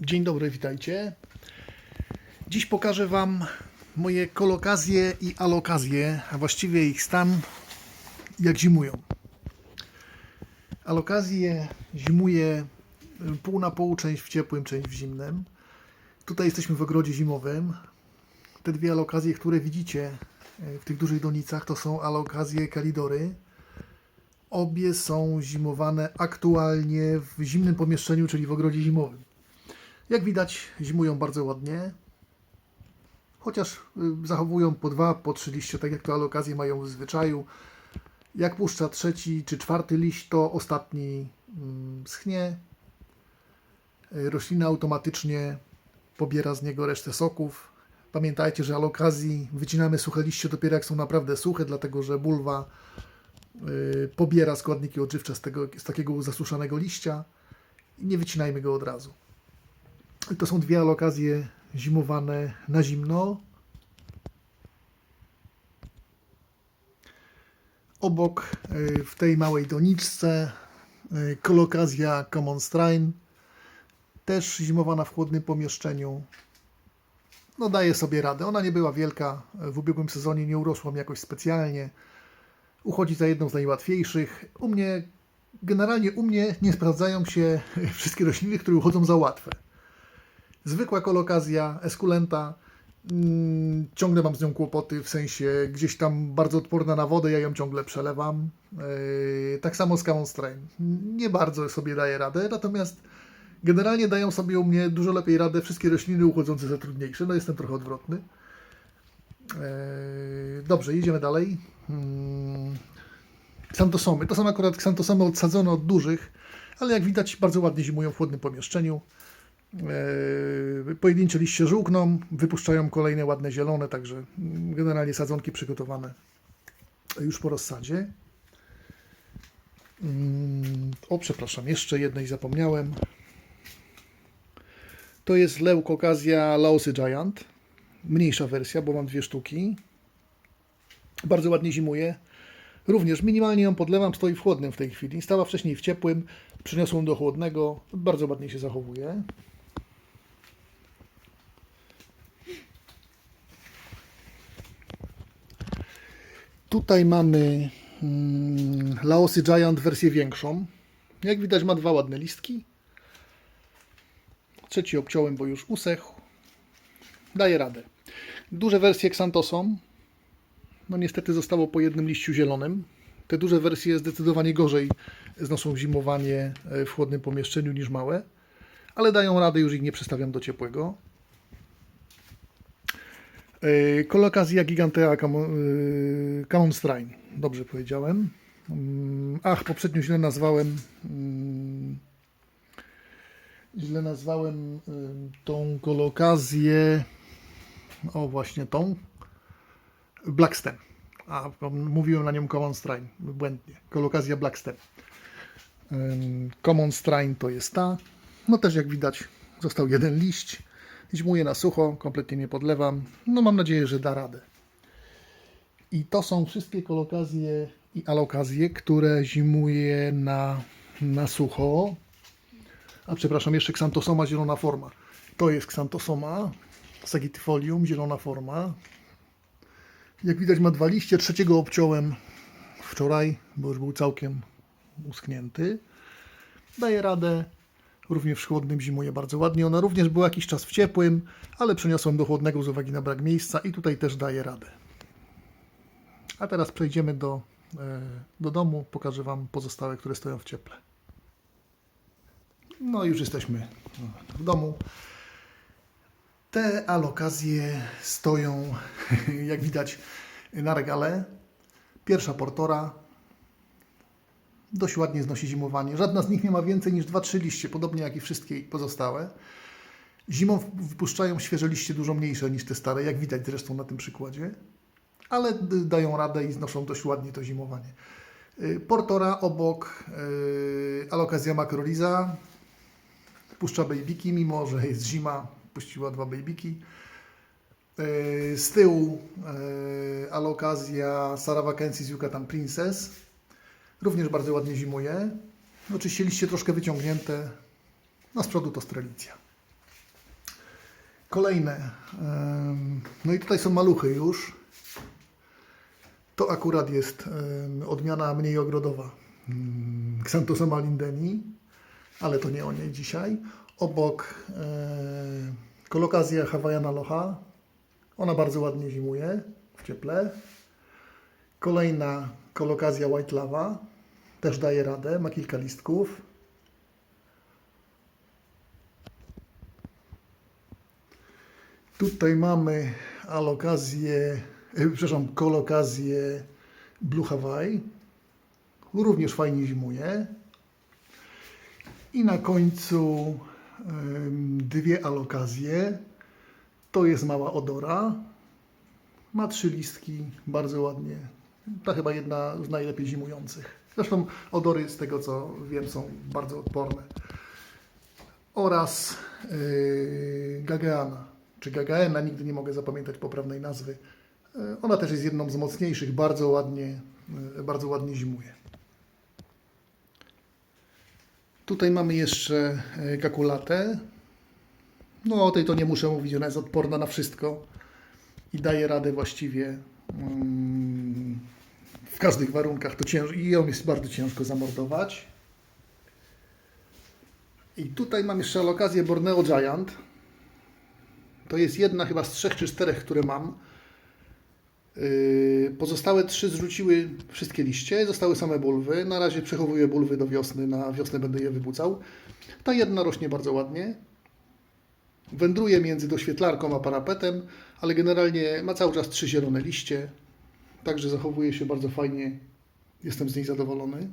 Dzień dobry, witajcie. Dziś pokażę Wam moje kolokazje i alokazje, a właściwie ich stan, jak zimują. Alokazje zimuje y, pół na pół, część w ciepłym, część w zimnym. Tutaj jesteśmy w ogrodzie zimowym. Te dwie alokazje, które widzicie y, w tych dużych donicach, to są alokazje kalidory. Obie są zimowane aktualnie w zimnym pomieszczeniu, czyli w ogrodzie zimowym. Jak widać, zimują bardzo ładnie. Chociaż y, zachowują po dwa, po trzy liście, tak jak to alokazje mają w zwyczaju. Jak puszcza trzeci czy czwarty liść, to ostatni mm, schnie. Y, Roślina automatycznie pobiera z niego resztę soków. Pamiętajcie, że alokazji wycinamy suche liście dopiero jak są naprawdę suche, dlatego że bulwa y, pobiera składniki odżywcze z, tego, z takiego zasuszanego liścia i nie wycinajmy go od razu. To są dwie alokazje zimowane na zimno. Obok y, w tej małej doniczce y, kolokazja Common Strain, też zimowana w chłodnym pomieszczeniu. No daje sobie radę. Ona nie była wielka. W ubiegłym sezonie nie urosła mi jakoś specjalnie. Uchodzi za jedną z najłatwiejszych. U mnie, generalnie u mnie nie sprawdzają się wszystkie rośliny, które uchodzą za łatwe. Zwykła kolokazja, eskulenta, mm, ciągle mam z nią kłopoty, w sensie gdzieś tam bardzo odporna na wodę, ja ją ciągle przelewam. Yy, tak samo z Common Strain. Nie bardzo sobie daje radę, natomiast generalnie dają sobie u mnie dużo lepiej radę wszystkie rośliny uchodzące za trudniejsze. No jestem trochę odwrotny. Yy, Dobrze, jedziemy dalej. Ksantosomy. To są akurat ksantosomy odsadzone od dużych, ale jak widać bardzo ładnie zimują w chłodnym pomieszczeniu. E, Pojedyncze liście żółkną, wypuszczają kolejne ładne zielone, także generalnie sadzonki przygotowane już po rozsadzie. Mm, O, przepraszam, jeszcze jednej zapomniałem. To jest Leukokazja Laosy Giant. Mniejsza wersja, bo mam dwie sztuki. Bardzo ładnie zimuje. Również minimalnie ją podlewam, stoi w chłodnym w tej chwili. Stała wcześniej w ciepłym, przyniosłem do chłodnego. Bardzo ładnie się zachowuje. Tutaj mamy mm, Laosy Giant wersję większą. Jak widać ma dwa ładne listki. Trzeci obciąłem, bo już usechł. Daje radę. Duże wersje Xantosom. No niestety zostało po jednym liściu zielonym. Te duże wersje zdecydowanie gorzej znoszą zimowanie e, w chłodnym pomieszczeniu niż małe. Ale dają radę, już ich nie przestawiam do ciepłego. Yy, Kolokazja Gigantea Camon, yy, Strain. Dobrze powiedziałem. Mm, Ach, poprzednio źle nazwałem. mm, Źle nazwałem yy, tą kolokazję. O, właśnie tą. Blackstem. A, mówiłem na nią Common Strain. Błędnie. Kolokazja Blackstem. Common Strain to jest ta. No też jak widać został jeden liść. Zimuje na sucho, kompletnie nie podlewam. No mam nadzieję, że da radę. I to są wszystkie kolokazje i alokazje, które zimuje na, na sucho. A przepraszam, jeszcze Xantosoma zielona forma. To jest Xantosoma Sagitifolium zielona forma. Jak widać ma dwa liście. Trzeciego obciąłem wczoraj, bo już był całkiem uschnięty. Daje radę. Również w chłodnym zimuje bardzo ładnie. Ona również była jakiś czas w ciepłym, ale przeniosłem do chłodnego z uwagi na brak miejsca i tutaj też daje radę. A teraz przejdziemy do, e, do domu. Pokażę Wam pozostałe, które stoją w cieple. No już jesteśmy w domu. Te alokazje stoją, jak widać, na regale. Pierwsza portora, dość ładnie znosi zimowanie. Żadna z nich nie ma więcej niż 2-3 liście, podobnie jak i wszystkie pozostałe. Zimą wypuszczają świeże liście dużo mniejsze niż te stare, jak widać zresztą na tym przykładzie, ale dają radę i znoszą dość ładnie to zimowanie. Y, Portora obok y, Alokazja Macroliza puszcza bejbiki, mimo że jest zima, puściła dwa bejbiki. Y, Z tyłu y, Alokazja Saravacensis Yucatan Princess. Również bardzo ładnie zimuje. Oczywiście liście troszkę wyciągnięte. No z przodu to strelicja. Kolejne. No i tutaj są maluchy już. To akurat jest odmiana mniej ogrodowa. mm, Xanthosoma lindeni, ale to nie o niej dzisiaj. Obok e, kolokazja Hawaiiana locha. Ona bardzo ładnie zimuje w cieple. Kolejna kolokazja White Lava. Też daje radę, ma kilka listków. Tutaj mamy alokazję, e, przepraszam, kolokazję Blue Hawaii. Również fajnie zimuje. I na końcu dwie alokazje. To jest mała odora. Ma trzy listki, bardzo ładnie. To chyba jedna z najlepiej zimujących. Zresztą odory, z tego co wiem, są bardzo odporne. Oraz yy, czy Gagaena, nigdy nie mogę zapamiętać poprawnej nazwy. Yy, Ona też jest jedną z mocniejszych, bardzo ładnie, yy, bardzo ładnie zimuje. Tutaj mamy jeszcze yy, kakulatę. No o tej to nie muszę mówić, ona jest odporna na wszystko i daje radę właściwie mm, w każdych warunkach. To cięż... I ją jest bardzo ciężko zamordować. I tutaj mam jeszcze alokację Borneo Giant. To jest jedna chyba z trzech czy czterech, które mam. Yy, Pozostałe trzy zrzuciły wszystkie liście, zostały same bulwy. Na razie przechowuję bulwy do wiosny, na wiosnę będę je wybucał. Ta jedna rośnie bardzo ładnie. Wędruje między doświetlarką a parapetem, ale generalnie ma cały czas trzy zielone liście. Także zachowuje się bardzo fajnie. Jestem z niej zadowolony.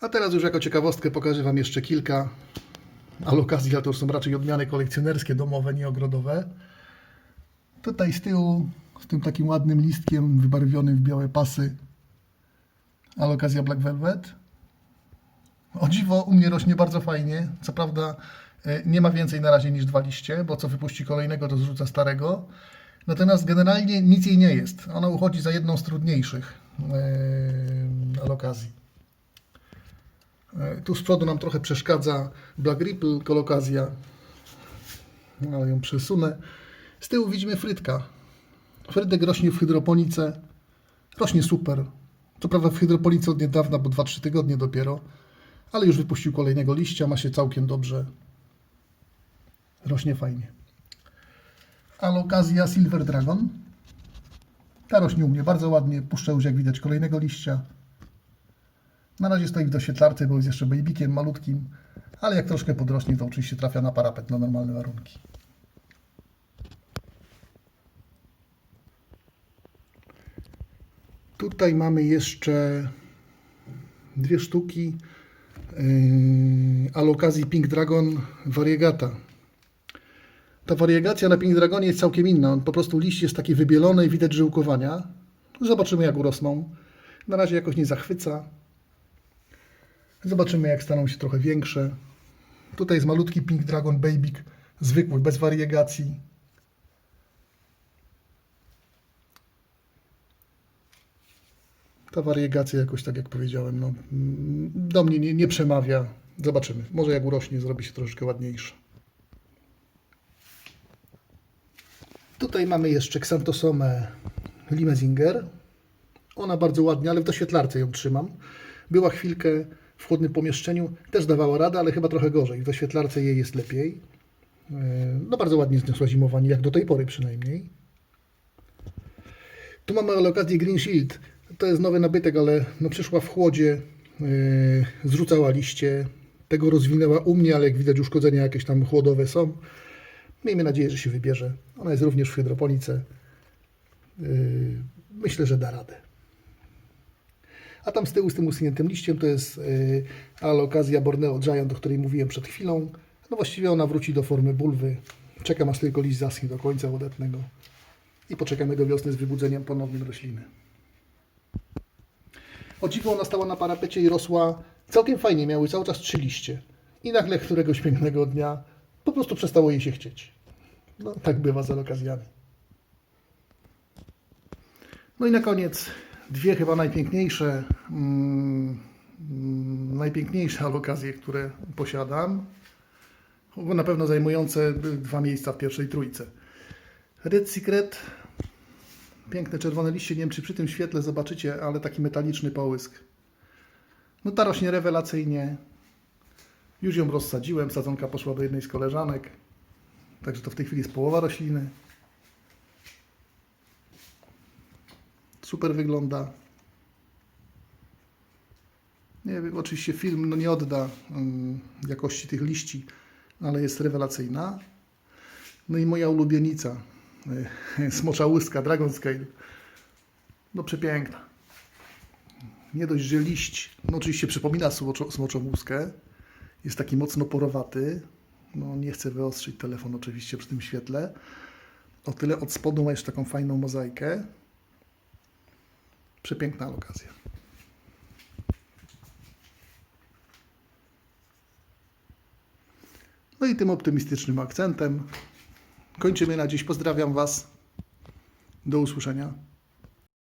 A teraz już jako ciekawostkę pokażę Wam jeszcze kilka alokazji, ale to już są raczej odmiany kolekcjonerskie, domowe, nie ogrodowe. Tutaj z tyłu, z tym takim ładnym listkiem wybarwionym w białe pasy, alokazja Black Velvet. O dziwo, u mnie rośnie bardzo fajnie. Co prawda e, nie ma więcej na razie niż dwa liście, bo co wypuści kolejnego, to zrzuca starego. Natomiast generalnie nic jej nie jest. Ona uchodzi za jedną z trudniejszych e, alokazji. E, Tu z przodu nam trochę przeszkadza Black Ripple kolokazja, ale ją przesunę. Z tyłu widzimy frytka. Frytek rośnie w hydroponice. Rośnie super. Co prawda w hydroponice od niedawna, bo 2-3 tygodnie dopiero, ale już wypuścił kolejnego liścia, ma się całkiem dobrze. Rośnie fajnie. Alokazja Silver Dragon. Ta rośnie u mnie bardzo ładnie. Puszcza już jak widać kolejnego liścia. Na razie stoi w doświetlarce, bo jest jeszcze babykiem malutkim, ale jak troszkę podrośnie, to oczywiście trafia na parapet na normalne warunki. Tutaj mamy jeszcze dwie sztuki yy, alokazji Pink Dragon Variegata. Ta wariegacja na Pink Dragonie jest całkiem inna. On po prostu liść jest taki wybielony i widać żyłkowania. Zobaczymy jak urosną. Na razie jakoś nie zachwyca. Zobaczymy, jak staną się trochę większe. Tutaj jest malutki Pink Dragon Babyk, zwykły, bez wariegacji. Ta wariegacja jakoś, tak jak powiedziałem, no, mm, do mnie nie, nie przemawia. Zobaczymy. Może jak urośnie, zrobi się troszeczkę ładniejsza. Tutaj mamy jeszcze Xanthosomę Limesinger. Ona bardzo ładnie, ale w doświetlarce ją trzymam. Była chwilkę w chłodnym pomieszczeniu, też dawała radę, ale chyba trochę gorzej. W doświetlarce jej jest lepiej. E, No bardzo ładnie zniosła zimowanie, jak do tej pory przynajmniej. Tu mamy alokację Green Shield. To jest nowy nabytek, ale no przyszła w chłodzie, e, zrzucała liście. Tego rozwinęła u mnie, ale jak widać uszkodzenia jakieś tam chłodowe są. Miejmy nadzieję, że się wybierze. Ona jest również w hydroponice. E, Myślę, że da radę. A tam z tyłu z tym usuniętym liściem to jest yy, alokazja Borneo Giant, o której mówiłem przed chwilą. No właściwie ona wróci do formy bulwy. Czekam aż tylko liść zaschnie do końca odetnego. I poczekamy do wiosny z wybudzeniem ponownym rośliny. O dziwo ona stała na parapecie i rosła całkiem fajnie. Miały cały czas trzy liście. I nagle któregoś pięknego dnia prostu przestało jej się chcieć. No tak bywa z alokazjami. No i na koniec dwie chyba najpiękniejsze, mm, mm, najpiękniejsze alokacje, które posiadam. na pewno zajmujące dwa miejsca w pierwszej trójce. Red Secret. Piękne czerwone liście. Nie wiem, czy przy tym świetle zobaczycie, ale taki metaliczny połysk. No ta rośnie rewelacyjnie. Już ją rozsadziłem. Sadzonka poszła do jednej z koleżanek. Także to w tej chwili jest połowa rośliny. Super wygląda. Nie wiem, oczywiście film no nie odda mm, jakości tych liści, ale jest rewelacyjna. No i moja ulubienica, y, smocza łyska, Dragon Scale. No przepiękna. Nie dość, że liść, no oczywiście przypomina smoczą łuskę. Jest taki mocno porowaty. No nie chcę wyostrzyć telefon oczywiście przy tym świetle. O tyle od spodu ma jeszcze taką fajną mozaikę. Przepiękna okazja. No i tym optymistycznym akcentem kończymy na dziś. Pozdrawiam Was. Do usłyszenia.